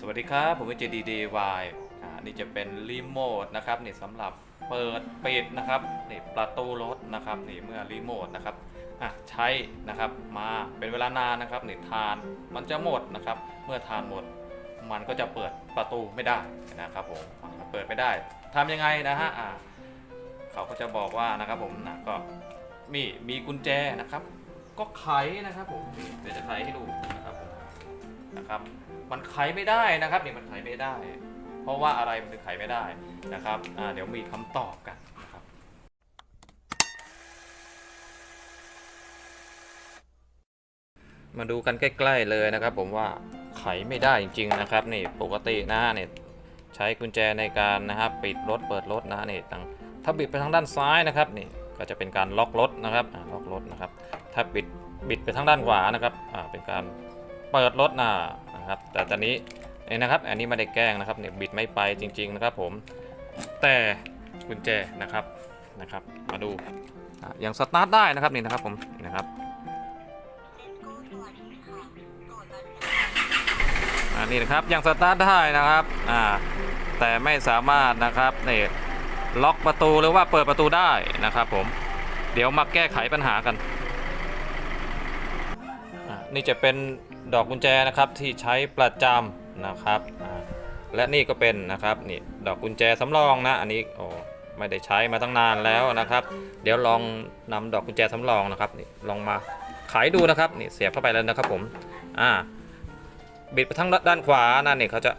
สวัสดีครับ ผมเป็น JDDY อ่านี่จะเป็นรีโมทนะครับนี่สำหรับเปิดปิดนะครับนี่ประตูรถนะครับนี่เมื่อรีโมทนะครับอะใช้นะครับมาเป็นเวลานานนะครับนี่ทานมันจะหมดนะครับ เมื่อทานหมดมันก็จะเปิดประตูไม่ได้นะครับผมเปิดไม่ได้ทำยังไงนะฮะอ่าเขาก็จะบอกว่านะครับผมนะก็มีมีกุญแจนะครับ ก็ไขนะครับผมเดี๋ยวจะไขให้ดูนะครับผม นะครับมันไขไม่ได้นะครับนี่มันไขไม่ได้ เพราะว่าอะไรมันถึงไขไม่ได้นะครับเดี๋ยวมีคำตอบกันนะครับมาดูกันใกล้ ๆเลยนะครับ ผมว่าไขไม่ได้จริง ๆนะครับนี่ปกตินะเนี่ยใช้กุญแจในการนะครับปิดรถเปิดรถนะนี่ตั้งถ้าบิดไปทางด้านซ้ายนะครับนี่ก็จะเป็นการล็อกรถนะครับล็อกรถนะครับ ถ้าบิดบิดไปทางด้านขวานะครับเป็นการ เปิดรถนะนะครับ แต่ตอนนี้นี่นะครับ อันนี้ไม่ได้แกล้งนะครับเนี่ยบิดไม่ไปจริง ๆ นะครับ ผม แต่กุญแจนะครับนะครับ มาดูอย่างสตาร์ทได้นะครับนี่นะครับผมนี่นะครับอันนี้นะครับยังสตาร์ทได้นะครับอ่าแต่ไม่สามารถนะครับนี่ล็อกประตูหรือว่าเปิดประตูได้นะครับ ผม เดี๋ยวมาแก้ไขปัญหากันอ่านี่จะเป็น ดอกกุญแจนะครับที่ใช้ประจำนะครับและนี่ก็เป็นนะครับนี่ดอกกุญแจสำรองนะอันนี้โอ้ไม่ได้ใช้มาตั้งนานแล้วนะครับ เดี๋ยวลองนำดอกกุญแจสำรองนะครับนี่ลองมาไขดูนะครับนี่เสียบเข้าไปแล้วนะครับผมอ่าบิดไปทางด้านขวานั่นนี่เขาจะ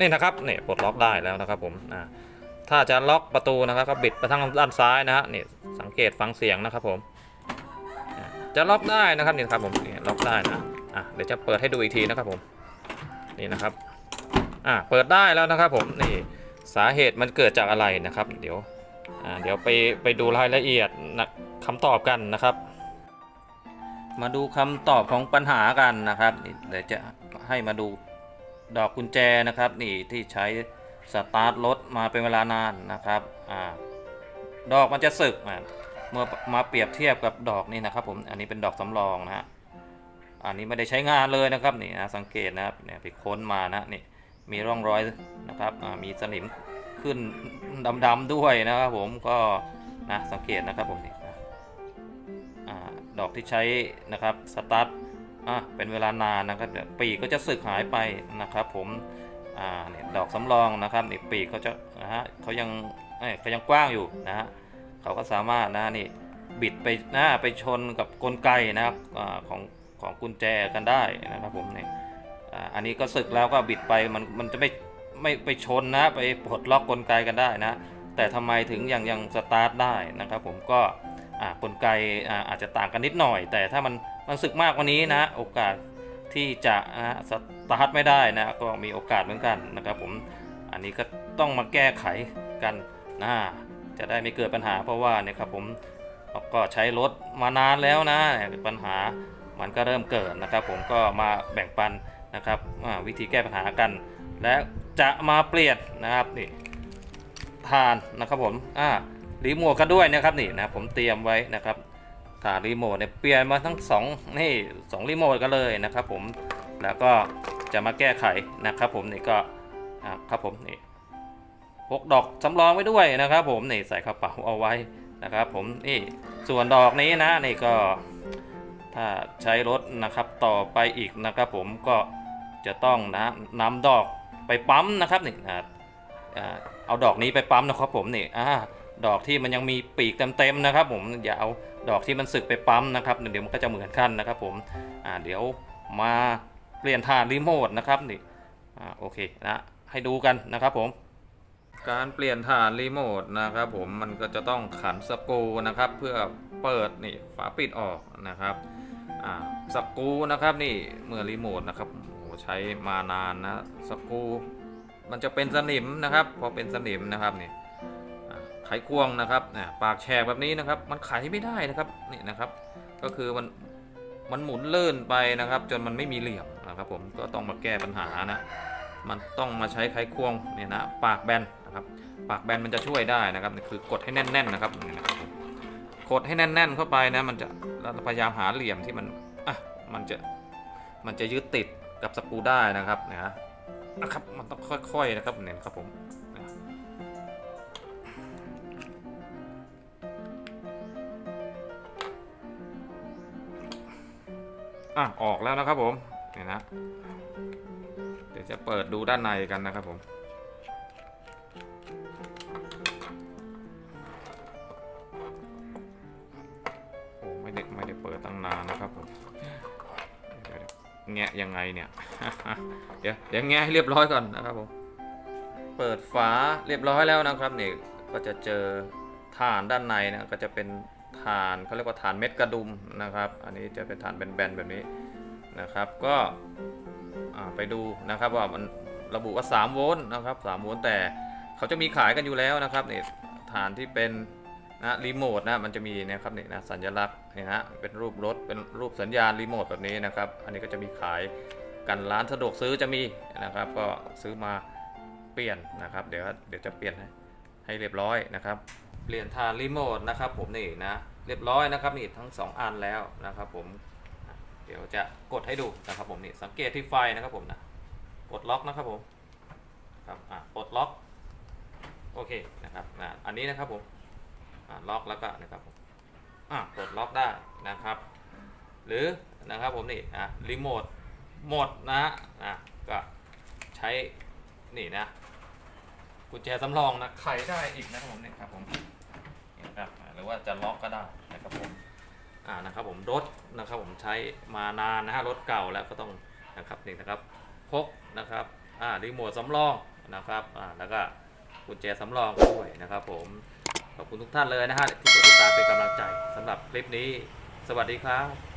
นี่นะครับนี่ปลดล็อกได้แล้วนะครับผมอ่าถ้าจะล็อกประตูนะครับก็บิดไปทางด้านซ้ายนะฮะนี่สังเกตฟังเสียงนะครับผมจะล็อกได้นะครับนี่ครับผมนี่ล็อกได้นะ อะเดี๋ยวจะเปิดให้ดูอีกทีนะครับผมนี่นะครับอ่าเปิดได้แล้วนะครับผมนี่สาเหตุมันเกิดจากอะไรนะครับ เดี๋ยวอ่าเดี๋ยวไปไปดูรายละเอียดนะคำตอบกันนะครับ มาดูคำตอบของปัญหากันนะครับเดี๋ยวจะให้มาดูดอกกุญแจนะครับนี่ที่ใช้สตาร์ทรถมาเป็นเวลานานนะครับอ่าดอกมันจะสึกเมื่อมาเปรียบเทียบกับดอกนี่นะครับผมอันนี้เป็นดอกสำรองนะฮะ อันนี้ไม่ได้ใช้งานเลยนะครับนี่นะสังเกตนะครับเนี่ยไปค้นมานะนี่มีร่องรอยนะครับมีสนิมขึ้นดำๆด้วยนะครับผมก็นะสังเกตนะครับผมนี่นะดอกที่ใช้นะครับสตาร์ทอะเป็นเวลานานนะครับปีกก็จะสึกหายไปนะครับผมอ่าเนี่ยดอกสำรองนะครับนี่ปีกเขาจะนะฮะเขายังเขายังกว้างอยู่นะฮะเขาก็สามารถนะนี่บิดไปน้าไปชนกับกลไกนะครับอของ ของกุญแจกันได้นะครับผมเนี่ยอันนี้ก็สึกแล้วก็บิดไปมันมันจะไม่ไม่ไปชนนะไปปลดล็อกกลไกกันได้นะ แต่ทำไมถึงยังยังสตาร์ทได้นะครับผมก็กลไกอาอาจจะต่างกันนิดหน่อย แต่ถ้ามันมันสึกมากกว่านี้นะ โอกาสที่จะนะสตาร์ทไม่ได้นะก็มีโอกาสเหมือนกันนะครับผมอันนี้ก็ต้องมาแก้ไขกันนะจะได้ไม่เกิดปัญหาเพราะว่าเนี่ยครับผมก็ใช้รถมานานแล้วนะปัญหา มันก็เริ่มเกิดนะครับ ผมก็มาแบ่งปันนะครับวิธีแก้ปัญหากัน และจะมาเปลี่ยนนะครับนี่ทานนะครับผมอ่ารีโมทกันด้วยนะครับนี่นะผมเตรียมไว้นะครับฐานรีโมทเนี่ยเปลี่ยนมาทั้งสองนี่สองรีโมทกันเลยนะครับผมแล้วก็จะมาแก้ไขนะครับผมนี่ก็ครับผมนี่พกดอกสำรองไว้ด้วยนะครับ ผมนี่ใส่กระเป๋าเอาไว้นะครับ ผมนี่ส่วนดอกนี้นะนี่ก็ ถ้าใช้รถนะครับต่อไปอีกนะครับผมก็จะต้องนะนำดอกไปปั๊มนะครับนี่นะเอาดอกนี้ไปปั๊มนะครับผมนี่อ่าดอกที่มันยังมีปีกเต็มๆนะครับ ผมอย่าเอาดอกที่มันสึกไปปั๊มนะครับเดี๋ยวมันก็จะเหมือนกันนะครับ ผมอ่าเดี๋ยวมาเปลี่ยนฐารีโมทนะครับนี่อ่าโอเคนะให้ดูกันนะครับผมการเปลี่ยนฐานรีโมทนะครับผมมันก็จะต้องขันสกรูนะครับ เพื่อเปิดนี่ฝาปิดออกนะครับ อ่าสกูนะครับนี่เมื่อรีโมทนะครับโอ้ใช้มานานนะสกูมันจะเป็นสนิมนะครับ พอเป็นสนิมนะครับนี่ไขควงนะครับอ่ปากแฉกแบบนี้นะครับ มันไขไม่ได้นะครับนี่นะครับ ก็คือมันมันหมุนเลื่อนไปนะครับ จนมันไม่มีเหลี่ยมนะครับ ผมก็ต้องมาแก้ปัญหานะ มันต้องมาใช้ไขควงเนี่ยนะปากแบนนะครับ ปากแบนมันจะช่วยได้นะครับ คือกดให้แน่น ๆ นะครับ กดให้แน่น ๆ เข้าไปนะ มันจะแล้วพยายามหาเหลี่ยมที่มันอะมันจะมันจะยึดติดกับสกรูได้นะครับนะฮะนะครับมันต้องค่อย ๆ นะครับเนี่ยนครับผมอะออกแล้วนะครับผมเนี่ยนะ เดี๋ยวจะเปิดดูด้านในกันนะครับผม ไม่ได้ไม่ได้เปิดตั้งนานนะครับผมแงะยังไงเนี่ย เดี๋ยวเดี๋ยวแงะให้เรียบร้อยก่อนนะครับผมเปิดฝาเรียบร้อยแล้วนะครับนี่ก็จะเจอฐานด้านในนะก็จะเป็นฐานเขาเรียกว่าฐานเม็ดกระดุมนะครับ อันนี้จะเป็นฐานแบนๆแบบนี้นะครับ ก็ไปดูนะครับว่ามันระบุว่า 3 โวลต์นะครับ3โวลต์แต่เขาจะมีขายกันอยู่แล้วนะครับนี่ฐานที่เป็น นะรีโมทนะมันจะมีนะครับนี่นะสัญลักษณ์นี่นะเป็นรูปรถเป็นรูปสัญญาณรีโมทแบบนี้นะครับ อันนี้ก็จะมีขายกันร้านสะดวกซื้อจะมีนะครับ ก็ซื้อมาเปลี่ยนนะครับ เดี๋ยวเดี๋ยวจะเปลี่ยนให้ให้เรียบร้อยนะครับ เปลี่ยนฐานรีโมทนะครับ ผมนี่นะเรียบร้อยนะครับนี่ทั้งสองอันแล้วนะครับ ผมเดี๋ยวจะกดให้ดูนะครับ ผมนี่สังเกตที่ไฟนะครับผมนะกดล็อกนะครับผมครับอะกดล็อกโอเคนะครับอะอันนี้นะครับผม ล็อกแล้วก็นะครับผมอะกดล็อกได้นะครับ หรือนะครับผมนี่อะรีโมทหมดนะอะก็ใช้นี่นะกุญแจสำรองนะไขได้อีกนะครับผมนี่ครับผมนี่นะครับอะหรือว่าจะล็อกก็ได้นะครับผมอ่านะครับผมรถนะครับผมใช้มานานนะฮะรถเก่าแล้วก็ต้องนะครับนี่นะครับพกนะครับอ่ารีโมทสำรองนะครับอ่าแล้วก็กุญแจสำรองด้วยนะครับผม ขอบคุณทุกท่านเลยนะฮะที่กดติดตามเป็นกำลังใจสำหรับคลิปนี้ สวัสดีครับ